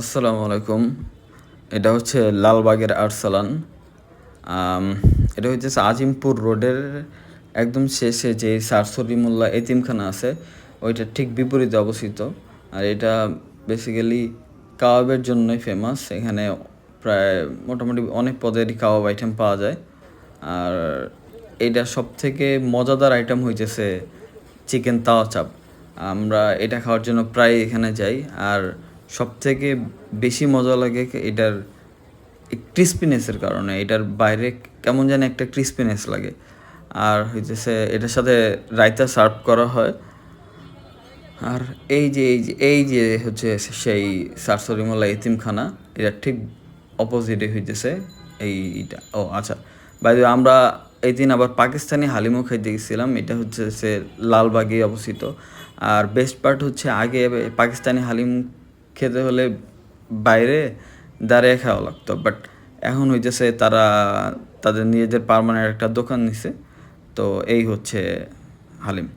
আসসালামু আলাইকুম। এটা হচ্ছে লালবাগের আরসালান। এটা হচ্ছে আজিমপুর রোডের একদম শেষে যে সারসরি মোল্লা এতিমখানা আছে ওইটার ঠিক বিপরীতে অবস্থিত। আর এটা বেসিক্যালি কাবাবের জন্যই ফেমাস এখানে প্রায় মোটামুটি অনেক পদেরই কাবাব আইটেম পাওয়া যায়। আর এটা সব থেকে মজাদার আইটেম হইতেছে চিকেন তাওয়া চাপ। আমরা এটা খাওয়ার জন্য প্রায় এখানে যাই। আর সব থেকে বেশি মজা লাগে এটার ক্রিস্পিনেসের কারণে। এটার বাইরে কেমন যেন একটা ক্রিস্পিনেস লাগে। আর হইতেছে এটার সাথে রায়তা সার্ভ করা হয়। আর এই যে এই যে এই যে হচ্ছে সেই সারসরিমলা এতিমখানা এটা ঠিক অপোজিটে হইতেছে এইটা ও আচ্ছা। বাইরে আমরা এই দিন আবার পাকিস্তানি হালিমও খাইতে গেছিলাম। এটা হচ্ছে সে লালবাগে অবস্থিত। আর বেস্ট পার্ট হচ্ছে আগে পাকিস্তানি হালিম খেতে হলে বাইরে দাঁড়িয়ে খাওয়া লাগতো। বাট এখন হইতেছে তারা তাদের নিজেদের পারমানেন্ট একটা দোকান নিছে। তো এই হচ্ছে হালিম।